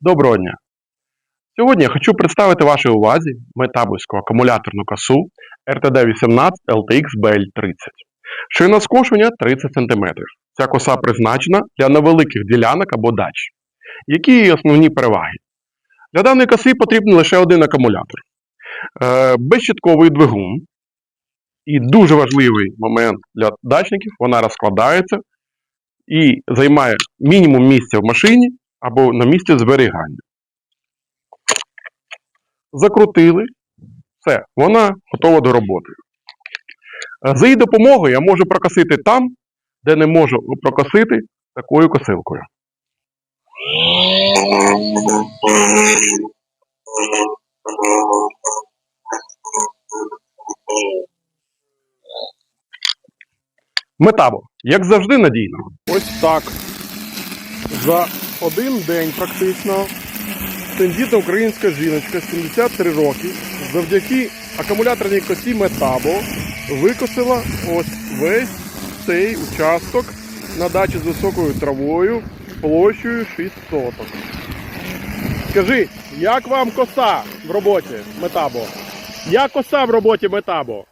Доброго дня! Сьогодні я хочу представити вашій увазі метабульську акумуляторну косу RTD18 LTX BL30. Ширина скошування 30 см. Ця коса призначена для невеликих ділянок або дач. Які її основні переваги? Для даної коси потрібен лише один акумулятор. Е, безщитковий двигун. І дуже важливий момент для дачників, вона розкладається і займає мінімум місця в машині або на місці зберігання. Закрутили. Все, вона готова до роботи. Е, За її допомогою я можу прокосити там, де не можу прокосити такою косилкою. Метабо, як завжди, надійно. Ось так. За один день практично тендітна українська жіночка 73 роки завдяки акумуляторній косі Метабо викосила ось весь цей участок на дачі з високою травою площею 6 соток. Скажи, як вам коса в роботі Метабо? Як коса в роботі Метабо?